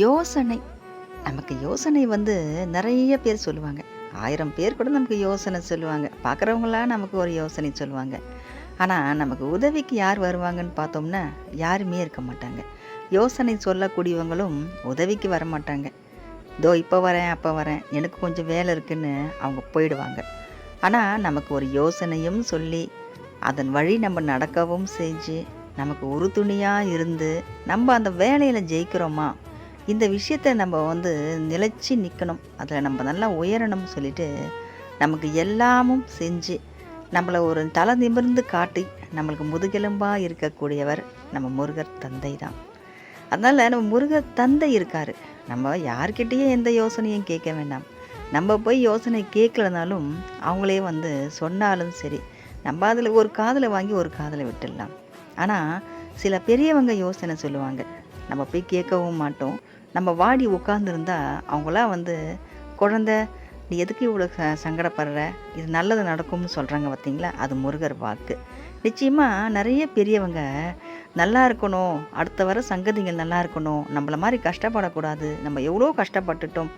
யோசனை. நமக்கு யோசனை வந்து நிறைய பேர் சொல்லுவாங்க. ஆயிரம் பேர் கூட நமக்கு யோசனை சொல்லுவாங்க. பார்க்குறவங்களாம் நமக்கு ஒரு யோசனை சொல்லுவாங்க. ஆனால் நமக்கு உதவிக்கு யார் வருவாங்கன்னு பார்த்தோம்னா யாருமே இருக்க மாட்டாங்க. யோசனை சொல்லக்கூடியவங்களும் உதவிக்கு வர மாட்டாங்க. இதோ இப்போ வரேன் அப்போ வரேன். எனக்கு கொஞ்சம் வேலை இருக்குன்னு அவங்க போயிடுவாங்க. ஆனால் நமக்கு ஒரு யோசனையும் சொல்லி அதன் வழி நம்ம நடக்கவும் செஞ்சு நமக்கு உறுதுணையாக இருந்து நம்ம அந்த வேலையில் ஜெயிக்கிறோமா? இந்த விஷயத்தை நம்ம வந்து நிலைச்சி நிற்கணும் அதில் நம்ம நல்லா உயரணும்னு சொல்லிட்டு நமக்கு எல்லாமும் செஞ்சு நம்மளை ஒரு தலை நிமிர்ந்து காட்டி நம்மளுக்கு முதுகெலும்பாக இருக்கக்கூடியவர் நம்ம முருகர் தந்தை தான். அதனால் நம்ம முருகர் தந்தை இருக்கார். நம்ம யார்கிட்டேயும் எந்த யோசனையும் கேட்க வேண்டாம். நம்ம போய் யோசனை கேட்கலனாலும் அவங்களே வந்து சொன்னாலும் சரி நம்ம அதில் ஒரு காதில் வாங்கி ஒரு காதில் விட்டுடலாம். ஆனால் சில பெரியவங்க யோசனை சொல்லுவாங்க நம்ம போய் கேட்கவும் மாட்டோம். நம்ம வாடி உட்காந்துருந்தா அவங்களாம் வந்து குழந்த நீ எதுக்கு இவ்வளோ சங்கடப்படுற? இது நல்லது நடக்கும்னு சொல்கிறாங்க பார்த்தீங்களா அது முருகர் வாக்கு. நிச்சயமாக நிறைய பெரியவங்க நல்லா இருக்கணும். அடுத்த வர சங்கதிகள் நல்லா இருக்கணும். நம்மள மாதிரி கஷ்டப்படக்கூடாது. நம்ம எவ்வளோ கஷ்டப்பட்டுட்டோம்.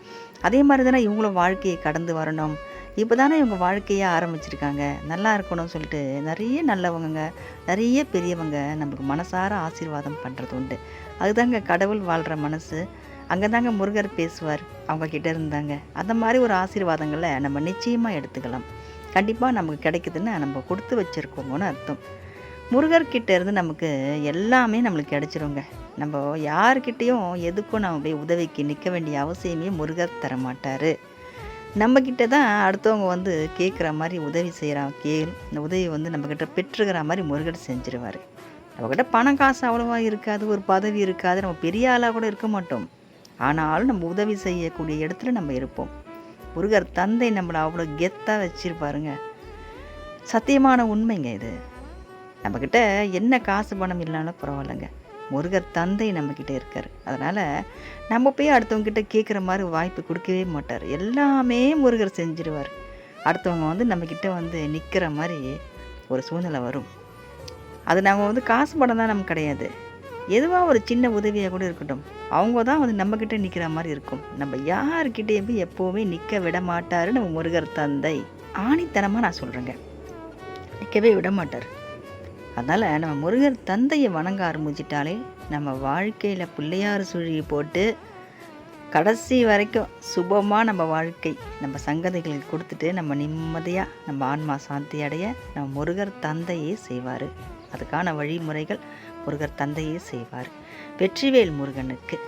அதே மாதிரி தானே இவங்களும் வாழ்க்கையை கடந்து வரணும். இப்போ தானே இவங்க வாழ்க்கையை ஆரம்பிச்சிருக்காங்க. நல்லா இருக்கணும்னு சொல்லிட்டு நிறைய நல்லவங்க நிறைய பெரியவங்க நமக்கு மனசார ஆசீர்வாதம் பண்ணுறது உண்டு. அதுதாங்க கடவுள் வாழ்கிற மனசு. அங்கே தாங்க முருகர் பேசுவார் அவங்கக்கிட்ட இருந்தாங்க. அந்த மாதிரி ஒரு ஆசீர்வாதங்களை நம்ம நிச்சயமாக எடுத்துக்கலாம். கண்டிப்பாக நமக்கு கிடைக்குதுன்னு நம்ம கொடுத்து வச்சுருக்கோங்கன்னு அர்த்தம். முருகர்கிட்ட இருந்து நமக்கு எல்லாமே நம்மளுக்கு கிடைச்சிருங்க. நம்ம யார்கிட்டேயும் எதுக்கும் நம்ம போய் உதவிக்கு நிற்க வேண்டிய அவசியமே முருகர் தர மாட்டார் நம்மக்கிட்ட தான் அடுத்தவங்க வந்து கேட்குற மாதிரி உதவி செய்கிறான் கே இந்த உதவி வந்து நம்மக்கிட்ட பெற்றுக்கிற மாதிரி முருகர் செஞ்சிருவார். நம்மக்கிட்ட பணம் காசு அவ்வளோவா இருக்காது ஒரு பதவி இருக்காது நம்ம பெரிய ஆளாக கூட இருக்க மாட்டோம். ஆனாலும் நம்ம உதவி செய்யக்கூடிய இடத்துல நம்ம இருப்போம். முருகர் தந்தை நம்மளை அவ்வளோ கெத்தாக வச்சுருப்பாருங்க சத்தியமான உண்மைங்க இது. நம்மக்கிட்ட என்ன காசு பணம் இல்லைனாலும் பரவாயில்லைங்க. முருகர் தந்தை நம்மக்கிட்ட இருக்கார். அதனால் நம்ம போய் அடுத்தவங்ககிட்ட கேட்குற மாதிரி வாய்ப்பு கொடுக்கவே மாட்டார். எல்லாமே முருகர் செஞ்சிருவார். அடுத்தவங்க வந்து நம்மக்கிட்ட வந்து நிற்கிற மாதிரி ஒரு சூழ்நிலை வரும். அது நம்ம வந்து காசு படம் தான் நமக்கு கிடையாது. எதுவாக ஒரு சின்ன உதவியாக கூட இருக்கட்டும். அவங்க தான் வந்து நம்மக்கிட்ட நிற்கிற மாதிரி இருக்கும். நம்ம யாருக்கிட்டேயும் போய் எப்போவுமே நிற்க விட மாட்டார் நம்ம முருகர் தந்தை. ஆணித்தனமாக நான் சொல்கிறேங்க நிற்கவே விட மாட்டார். அதனால் நம்ம முருகர் தந்தையை வணங்க ஆரம்பிச்சிட்டாலே நம்ம வாழ்க்கையில் பிள்ளையார் சுழி போட்டு கடைசி வரைக்கும் சுபமாக நம்ம வாழ்க்கை நம்ம சங்கதிகளுக்கு கொடுத்துட்டு நம்ம நிம்மதியாக நம்ம ஆன்மா சாந்தி அடைய நம்ம முருகர் தந்தையே செய்வார். அதுக்கான வழிமுறைகள் முருகர் தந்தையே செய்வார். வெற்றிவேல் முருகனுக்கு.